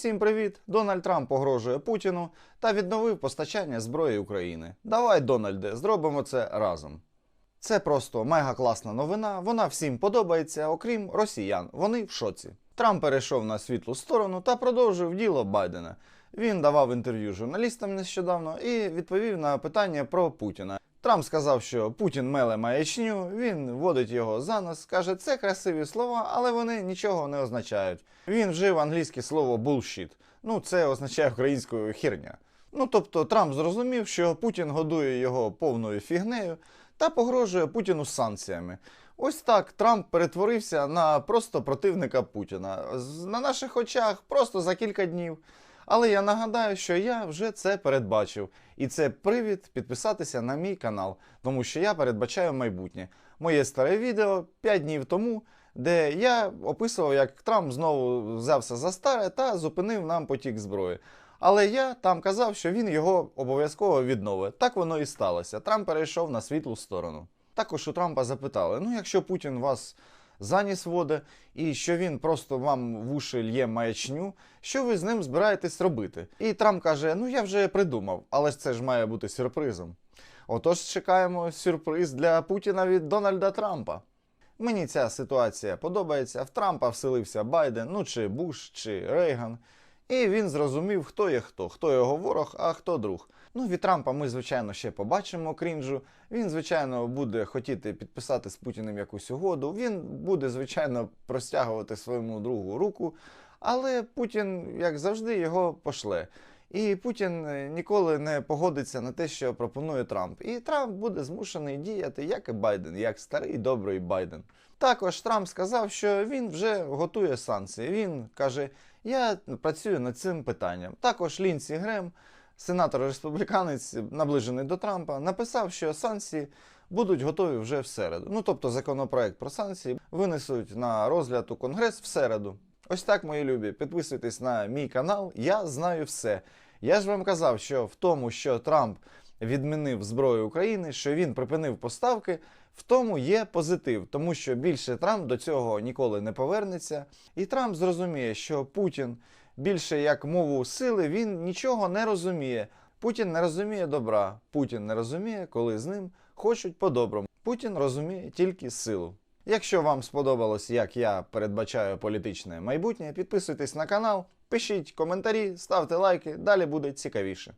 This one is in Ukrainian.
Всім привіт! Дональд Трамп погрожує Путіну та відновив постачання зброї України. Давай, Дональде, зробимо це разом. Це просто мега класна новина. Вона всім подобається, окрім росіян. Вони в шоці. Трамп перейшов на світлу сторону та продовжив діло Байдена. Він давав інтерв'ю журналістам нещодавно і відповів на питання про Путіна. Трамп сказав, що Путін меле маячню, він водить його за нос, каже, це красиві слова, але вони нічого не означають. Він вжив англійське слово bullshit. Ну, це означає українською херня. Ну тобто Трамп зрозумів, що Путін годує його повною фігнею та погрожує Путіну санкціями. Ось так Трамп перетворився на просто противника Путіна. На наших очах просто за кілька днів. Але я нагадаю, що я вже це передбачив. І це привід підписатися на мій канал, тому що я передбачаю майбутнє. Моє старе відео 5 днів тому, де я описував, як Трамп знову взявся за старе та зупинив нам потік зброї. Але я там казав, що він його обов'язково відновить. Так воно і сталося. Трамп перейшов на світлу сторону. Також у Трампа запитали: ну, якщо Путін вас заніс води, і що він просто вам в уші лє маячню, що ви з ним збираєтесь робити? І Трамп каже: Ну я вже придумав, але ж це ж має бути сюрпризом. Отож, чекаємо сюрприз для Путіна від Дональда Трампа. Мені ця ситуація подобається. В Трампа вселився Байден, ну чи Буш, чи Рейган. І він зрозумів, хто є хто, хто його ворог, а хто друг. Ну, від Трампа ми, звичайно, ще побачимо крінжу. Він, звичайно, буде хотіти підписати з Путіним якусь угоду. Він буде, звичайно, простягувати своєму другу руку. Але Путін, як завжди, його пошле. І Путін е, ніколи не погодиться на те, що пропонує Трамп. І Трамп буде змушений діяти, як і Байден, як старий добрий Байден. Також Трамп сказав, що він вже готує санкції. Він каже: Я працюю над цим питанням. Також Лінсі Грем, сенатор республіканець, наближений до Трампа, написав, що санкції будуть готові вже в середу. Ну тобто законопроект про санкції винесуть на розгляд у Конгрес в середу. Ось так, мої любі. Підписуйтесь на мій канал. Я знаю все. Я ж вам казав, що в тому, що Трамп відмінив зброю України, що він припинив поставки, в тому є позитив, тому що більше Трамп до цього ніколи не повернеться. І Трамп зрозуміє, що Путін більше як мову сили він нічого не розуміє. Путін не розуміє добра. Путін не розуміє, коли з ним хочуть по-доброму. Путін розуміє тільки силу. Якщо вам сподобалось, як я передбачаю політичне майбутнє, підписуйтесь на канал, пишіть коментарі, ставте лайки, далі буде цікавіше.